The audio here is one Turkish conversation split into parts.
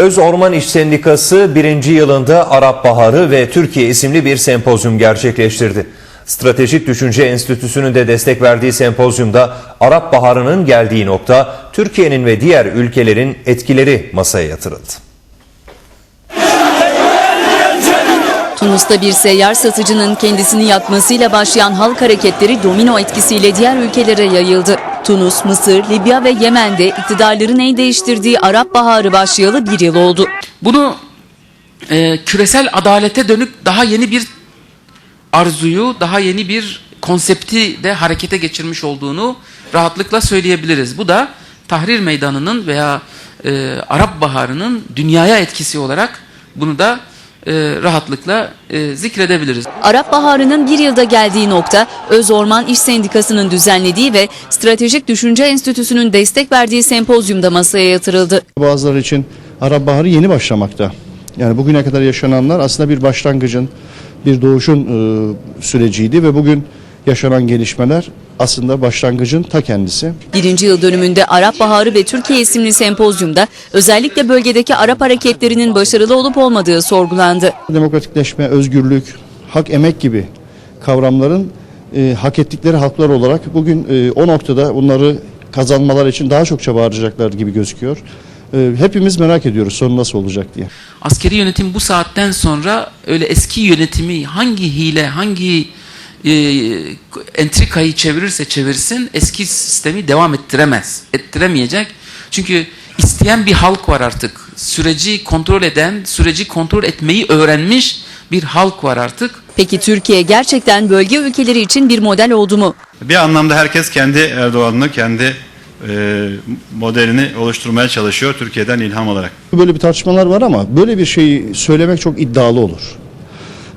Öz Orman İş Sendikası birinci yılında Arap Baharı ve Türkiye isimli bir sempozyum gerçekleştirdi. Stratejik Düşünce Enstitüsü'nün de destek verdiği sempozyumda Arap Baharı'nın geldiği nokta Türkiye'nin ve diğer ülkelerin etkileri masaya yatırıldı. Tunus'ta bir seyyar satıcının kendisini yakmasıyla başlayan halk hareketleri domino etkisiyle diğer ülkelere yayıldı. Tunus, Mısır, Libya ve Yemen'de iktidarların el değiştirdiği Arap Baharı başlayalı bir yıl oldu. Bunu e, küresel adalete dönük daha yeni bir arzuyu, daha yeni bir konsepti de harekete geçirmiş olduğunu rahatlıkla söyleyebiliriz. Bu da Tahrir Meydanı'nın veya e, Arap Baharı'nın dünyaya etkisi olarak bunu da e, rahatlıkla e, zikredebiliriz. Arap Baharı'nın bir yılda geldiği nokta Öz Orman İş Sendikası'nın düzenlediği ve Stratejik Düşünce Enstitüsü'nün destek verdiği sempozyumda masaya yatırıldı. Bazıları için Arap Baharı yeni başlamakta. Yani bugüne kadar yaşananlar aslında bir başlangıcın, bir doğuşun e, süreciydi ve bugün yaşanan gelişmeler aslında başlangıcın ta kendisi. Birinci yıl dönümünde Arap Baharı ve Türkiye isimli sempozyumda özellikle bölgedeki Arap hareketlerinin başarılı olup olmadığı sorgulandı. Demokratikleşme, özgürlük, hak emek gibi kavramların e, hak ettikleri haklar olarak bugün e, o noktada bunları kazanmalar için daha çok çaba harcayacaklar gibi gözüküyor. E, hepimiz merak ediyoruz sonu nasıl olacak diye. Askeri yönetim bu saatten sonra öyle eski yönetimi hangi hile, hangi e, entrikayı çevirirse çevirsin eski sistemi devam ettiremez. Ettiremeyecek. Çünkü isteyen bir halk var artık. Süreci kontrol eden, süreci kontrol etmeyi öğrenmiş bir halk var artık. Peki Türkiye gerçekten bölge ülkeleri için bir model oldu mu? Bir anlamda herkes kendi Erdoğan'ını, kendi e, modelini oluşturmaya çalışıyor Türkiye'den ilham alarak. Böyle bir tartışmalar var ama böyle bir şeyi söylemek çok iddialı olur.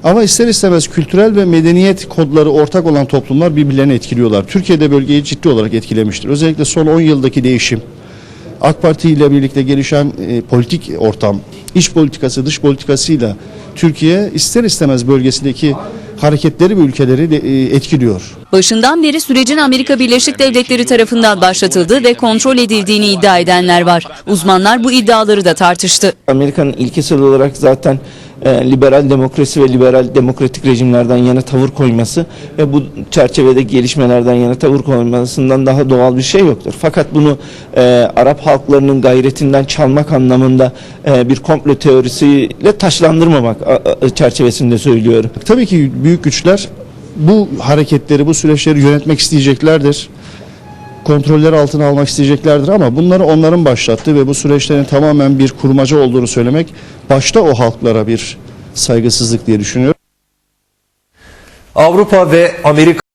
Ama ister istemez kültürel ve medeniyet kodları ortak olan toplumlar birbirlerini etkiliyorlar. Türkiye'de bölgeyi ciddi olarak etkilemiştir. Özellikle son 10 yıldaki değişim, AK Parti ile birlikte gelişen e, politik ortam, iç politikası, dış politikasıyla Türkiye ister istemez bölgesindeki hareketleri ve ülkeleri de, e, etkiliyor. Başından beri sürecin Amerika Birleşik Devletleri tarafından başlatıldığı ve kontrol edildiğini iddia edenler var. Uzmanlar bu iddiaları da tartıştı. Amerika'nın ilkesel olarak zaten e, liberal demokrasi ve liberal demokratik rejimlerden yana tavır koyması ve bu çerçevede gelişmelerden yana tavır koymasından daha doğal bir şey yoktur. Fakat bunu e, Arap halklarının gayretinden çalmak anlamında e, bir komplo teorisiyle taşlandırmamak a- a- çerçevesinde söylüyorum. Tabii ki büyük güçler bu hareketleri, bu süreçleri yönetmek isteyeceklerdir. Kontroller altına almak isteyeceklerdir ama bunları onların başlattığı ve bu süreçlerin tamamen bir kurmaca olduğunu söylemek başta o halklara bir saygısızlık diye düşünüyorum. Avrupa ve Amerika